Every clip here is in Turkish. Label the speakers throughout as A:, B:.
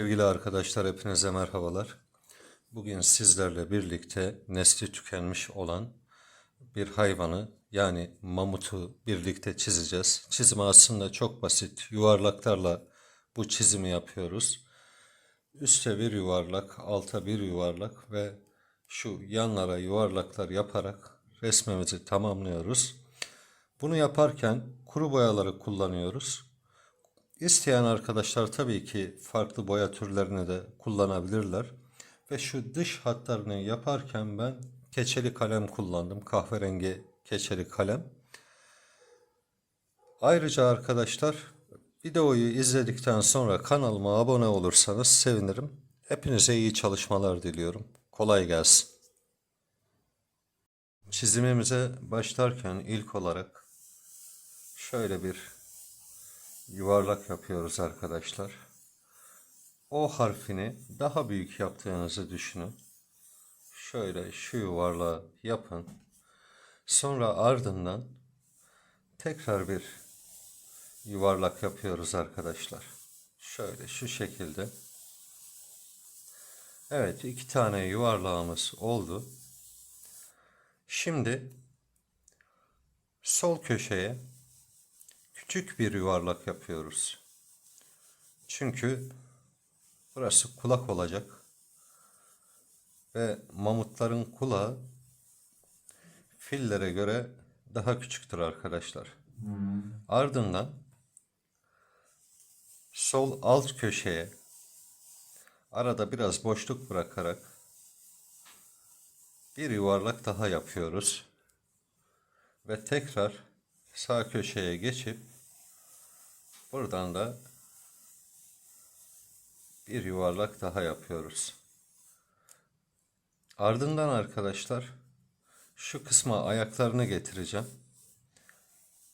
A: Sevgili arkadaşlar hepinize merhabalar. Bugün sizlerle birlikte nesli tükenmiş olan bir hayvanı yani mamutu birlikte çizeceğiz. Çizimi aslında çok basit. Yuvarlaklarla bu çizimi yapıyoruz. Üste bir yuvarlak, alta bir yuvarlak ve şu yanlara yuvarlaklar yaparak resmimizi tamamlıyoruz. Bunu yaparken kuru boyaları kullanıyoruz. İsteyen arkadaşlar tabii ki farklı boya türlerini de kullanabilirler. Ve şu dış hatlarını yaparken ben keçeli kalem kullandım. Kahverengi keçeli kalem. Ayrıca arkadaşlar videoyu izledikten sonra kanalıma abone olursanız sevinirim. Hepinize iyi çalışmalar diliyorum. Kolay gelsin. Çizimimize başlarken ilk olarak şöyle bir yuvarlak yapıyoruz arkadaşlar. O harfini daha büyük yaptığınızı düşünün. Şöyle şu yuvarlağı yapın. Sonra ardından tekrar bir yuvarlak yapıyoruz arkadaşlar. Şöyle şu şekilde. Evet iki tane yuvarlağımız oldu. Şimdi sol köşeye küçük bir yuvarlak yapıyoruz. Çünkü burası kulak olacak. Ve mamutların kulağı fillere göre daha küçüktür arkadaşlar. Ardından sol alt köşeye arada biraz boşluk bırakarak bir yuvarlak daha yapıyoruz. Ve tekrar sağ köşeye geçip buradan da bir yuvarlak daha yapıyoruz. Ardından arkadaşlar şu kısma ayaklarını getireceğim.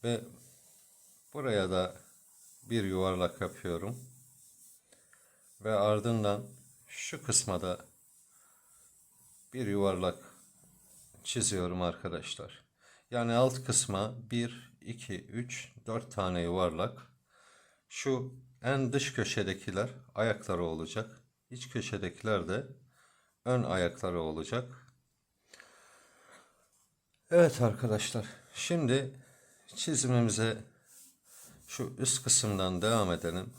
A: Ve buraya da bir yuvarlak yapıyorum. Ve ardından şu kısma da bir yuvarlak çiziyorum arkadaşlar. Yani alt kısma 1, 2, 3, 4 tane yuvarlak. Şu en dış köşedekiler ayakları olacak. İç köşedekiler de ön ayakları olacak. Evet arkadaşlar. Şimdi çizimimize şu üst kısımdan devam edelim.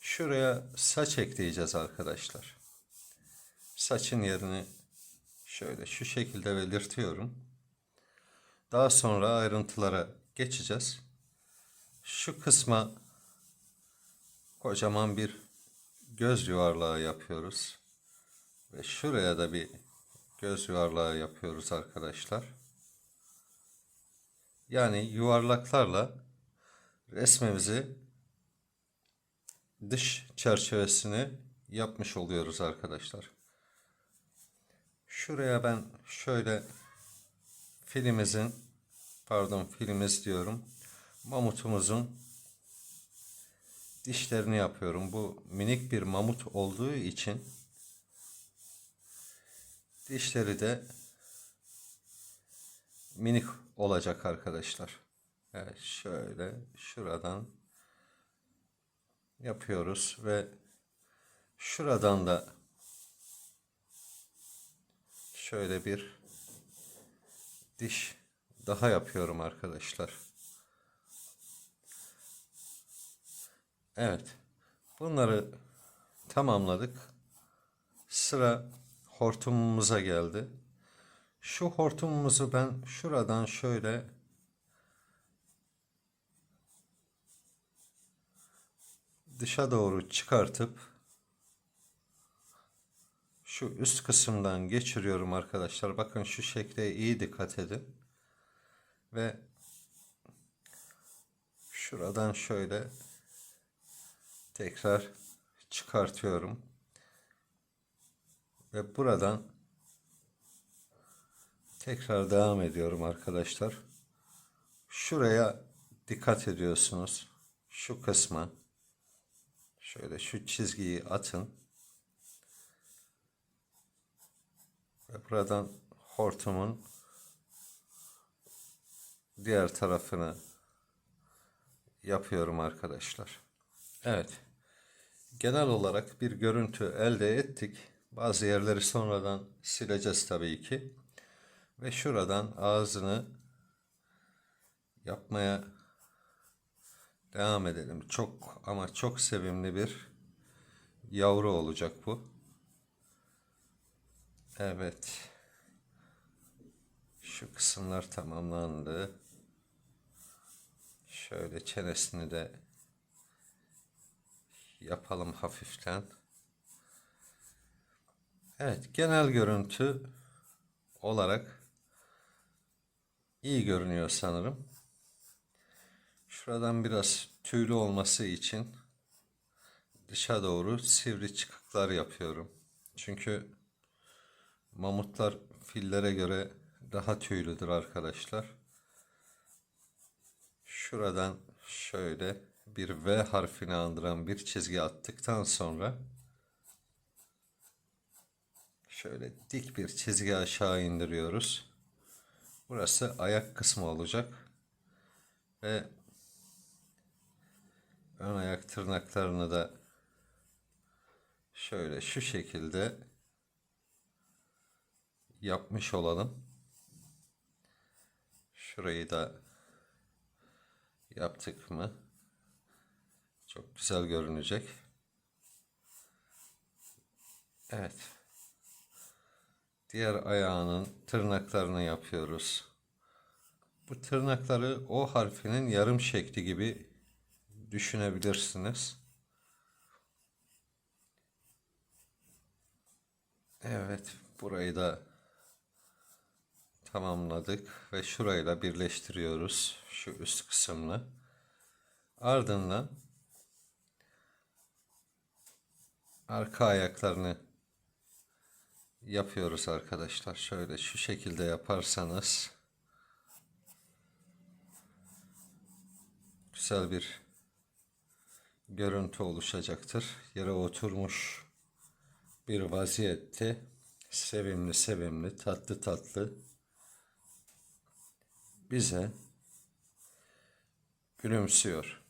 A: Şuraya saç ekleyeceğiz arkadaşlar. Saçın yerini şöyle şu şekilde belirtiyorum. Daha sonra ayrıntılara geçeceğiz. Şu kısma kocaman bir göz yuvarlağı yapıyoruz. Ve şuraya da bir göz yuvarlağı yapıyoruz arkadaşlar. Yani yuvarlaklarla resmimizi dış çerçevesini yapmış oluyoruz arkadaşlar. Şuraya ben şöyle filimizin pardon filimiz diyorum mamutumuzun dişlerini yapıyorum. Bu minik bir mamut olduğu için dişleri de minik olacak arkadaşlar. Evet şöyle şuradan yapıyoruz ve şuradan da şöyle bir diş daha yapıyorum arkadaşlar. Evet. Bunları tamamladık. Sıra hortumumuza geldi. Şu hortumumuzu ben şuradan şöyle dışa doğru çıkartıp şu üst kısımdan geçiriyorum arkadaşlar. Bakın şu şekle iyi dikkat edin. Ve şuradan şöyle tekrar çıkartıyorum. Ve buradan tekrar devam ediyorum arkadaşlar. Şuraya dikkat ediyorsunuz. Şu kısma şöyle şu çizgiyi atın. Ve buradan hortumun diğer tarafını yapıyorum arkadaşlar. Evet. Genel olarak bir görüntü elde ettik. Bazı yerleri sonradan sileceğiz tabii ki. Ve şuradan ağzını yapmaya devam edelim. Çok ama çok sevimli bir yavru olacak bu. Evet. Şu kısımlar tamamlandı. Şöyle çenesini de yapalım hafiften. Evet, genel görüntü olarak iyi görünüyor sanırım. Şuradan biraz tüylü olması için dışa doğru sivri çıkıklar yapıyorum. Çünkü mamutlar fillere göre daha tüylüdür arkadaşlar. Şuradan şöyle bir V harfini andıran bir çizgi attıktan sonra şöyle dik bir çizgi aşağı indiriyoruz. Burası ayak kısmı olacak. Ve ön ayak tırnaklarını da şöyle şu şekilde yapmış olalım. Şurayı da yaptık mı? Çok güzel görünecek. Evet. Diğer ayağının tırnaklarını yapıyoruz. Bu tırnakları O harfinin yarım şekli gibi düşünebilirsiniz. Evet, burayı da tamamladık ve şurayla birleştiriyoruz şu üst kısımla. Ardından arka ayaklarını yapıyoruz arkadaşlar. Şöyle şu şekilde yaparsanız güzel bir görüntü oluşacaktır. Yere oturmuş bir vaziyette sevimli sevimli tatlı tatlı bize gülümsüyor.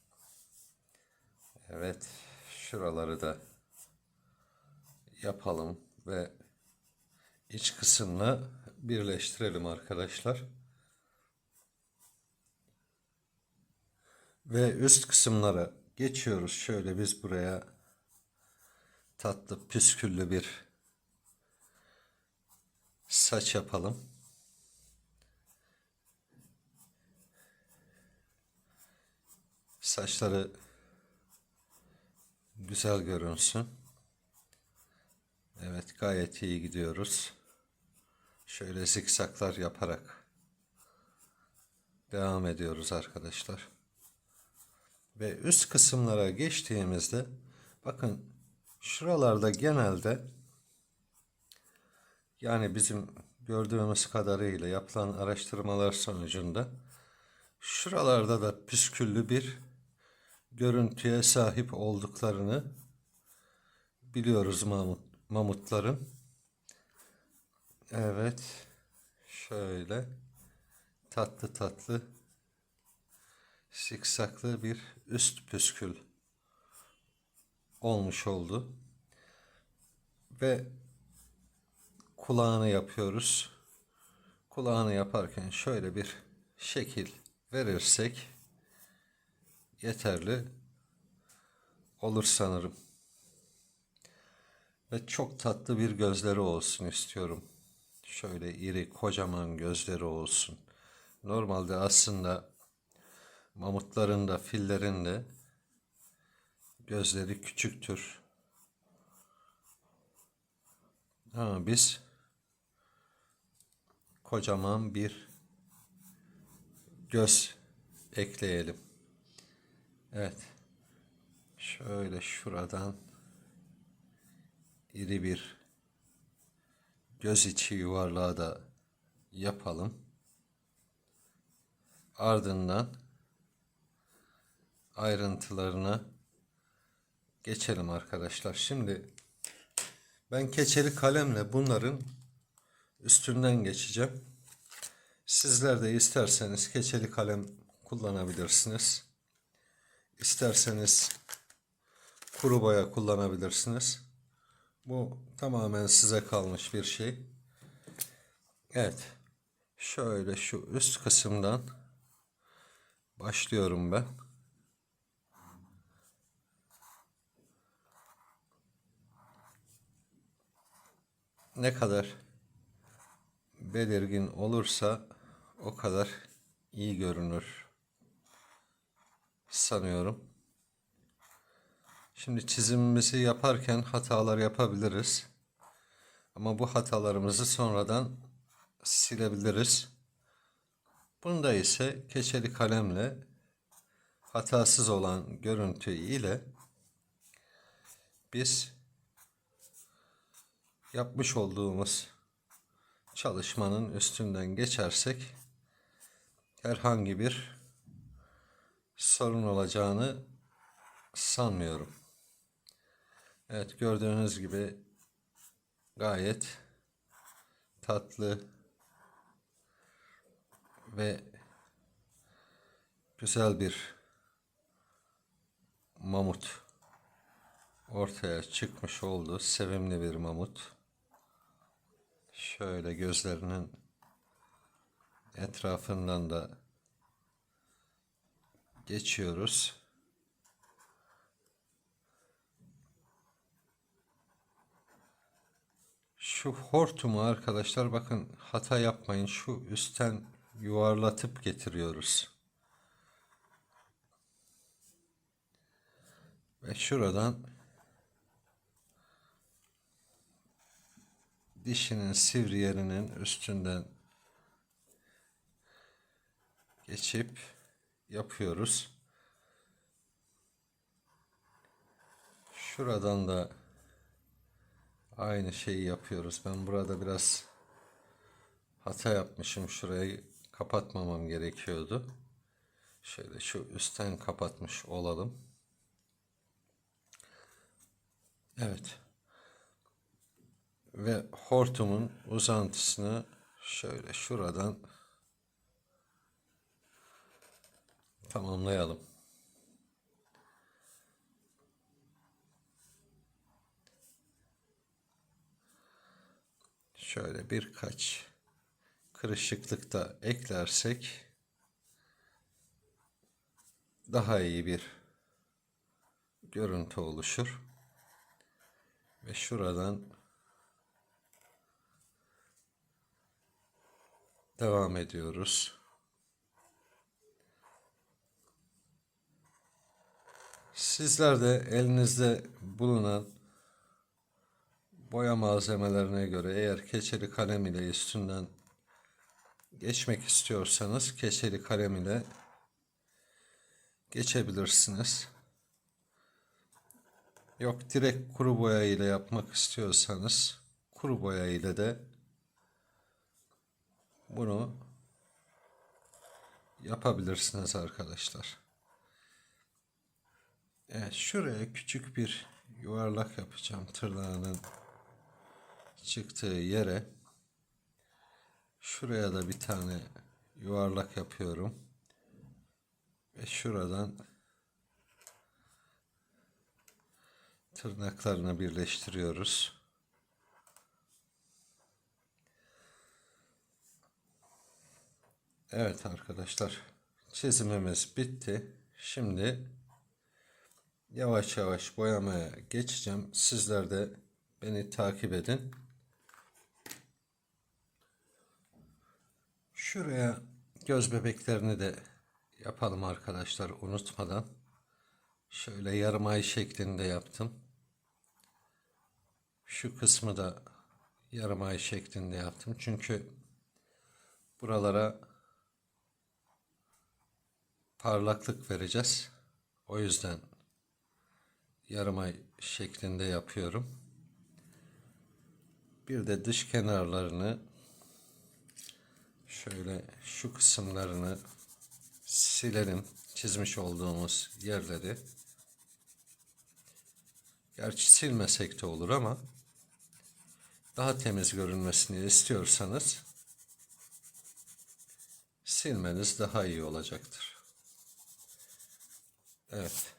A: Evet, şuraları da yapalım ve iç kısımla birleştirelim arkadaşlar. Ve üst kısımlara geçiyoruz. Şöyle biz buraya tatlı püsküllü bir saç yapalım. Saçları güzel görünsün. Evet gayet iyi gidiyoruz. Şöyle zikzaklar yaparak devam ediyoruz arkadaşlar. Ve üst kısımlara geçtiğimizde bakın şuralarda genelde yani bizim gördüğümüz kadarıyla yapılan araştırmalar sonucunda şuralarda da püsküllü bir görüntüye sahip olduklarını biliyoruz mamut, mamutların. Evet. Şöyle tatlı tatlı siksaklı bir üst püskül olmuş oldu. Ve kulağını yapıyoruz. Kulağını yaparken şöyle bir şekil verirsek yeterli olur sanırım. Ve çok tatlı bir gözleri olsun istiyorum. Şöyle iri kocaman gözleri olsun. Normalde aslında mamutların da fillerin de gözleri küçüktür. Ama biz kocaman bir göz ekleyelim. Evet. Şöyle şuradan iri bir göz içi yuvarlağı da yapalım. Ardından ayrıntılarına geçelim arkadaşlar. Şimdi ben keçeli kalemle bunların üstünden geçeceğim. Sizler de isterseniz keçeli kalem kullanabilirsiniz. İsterseniz kuru boya kullanabilirsiniz. Bu tamamen size kalmış bir şey. Evet. Şöyle şu üst kısımdan başlıyorum ben. Ne kadar belirgin olursa o kadar iyi görünür sanıyorum. Şimdi çizimimizi yaparken hatalar yapabiliriz. Ama bu hatalarımızı sonradan silebiliriz. Bunda ise keçeli kalemle hatasız olan görüntü ile biz yapmış olduğumuz çalışmanın üstünden geçersek herhangi bir sorun olacağını sanmıyorum. Evet gördüğünüz gibi gayet tatlı ve güzel bir mamut ortaya çıkmış oldu. Sevimli bir mamut. Şöyle gözlerinin etrafından da geçiyoruz. Şu hortumu arkadaşlar bakın hata yapmayın. Şu üstten yuvarlatıp getiriyoruz. Ve şuradan dişinin sivri yerinin üstünden geçip yapıyoruz. Şuradan da aynı şeyi yapıyoruz. Ben burada biraz hata yapmışım. Şurayı kapatmamam gerekiyordu. Şöyle şu üstten kapatmış olalım. Evet. Ve hortumun uzantısını şöyle şuradan tamamlayalım. Şöyle birkaç kırışıklık da eklersek daha iyi bir görüntü oluşur. Ve şuradan devam ediyoruz. Sizler de elinizde bulunan boya malzemelerine göre eğer keçeli kalem ile üstünden geçmek istiyorsanız keçeli kalem ile geçebilirsiniz. Yok direkt kuru boya ile yapmak istiyorsanız kuru boya ile de bunu yapabilirsiniz arkadaşlar. Evet şuraya küçük bir yuvarlak yapacağım tırnağının çıktığı yere. Şuraya da bir tane yuvarlak yapıyorum. Ve şuradan tırnaklarını birleştiriyoruz. Evet arkadaşlar çizimimiz bitti. Şimdi yavaş yavaş boyamaya geçeceğim. Sizler de beni takip edin. Şuraya göz bebeklerini de yapalım arkadaşlar unutmadan. Şöyle yarım ay şeklinde yaptım. Şu kısmı da yarım ay şeklinde yaptım. Çünkü buralara parlaklık vereceğiz. O yüzden yarım ay şeklinde yapıyorum. Bir de dış kenarlarını şöyle şu kısımlarını silelim. Çizmiş olduğumuz yerleri. Gerçi silmesek de olur ama daha temiz görünmesini istiyorsanız silmeniz daha iyi olacaktır. Evet.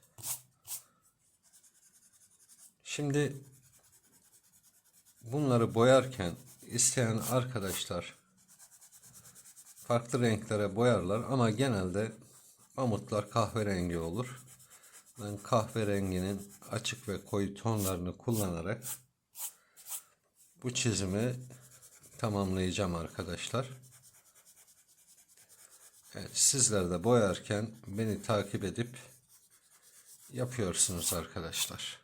A: Şimdi bunları boyarken isteyen arkadaşlar farklı renklere boyarlar ama genelde pamutlar kahverengi olur. Ben kahverenginin açık ve koyu tonlarını kullanarak bu çizimi tamamlayacağım arkadaşlar. Evet, sizler de boyarken beni takip edip yapıyorsunuz arkadaşlar.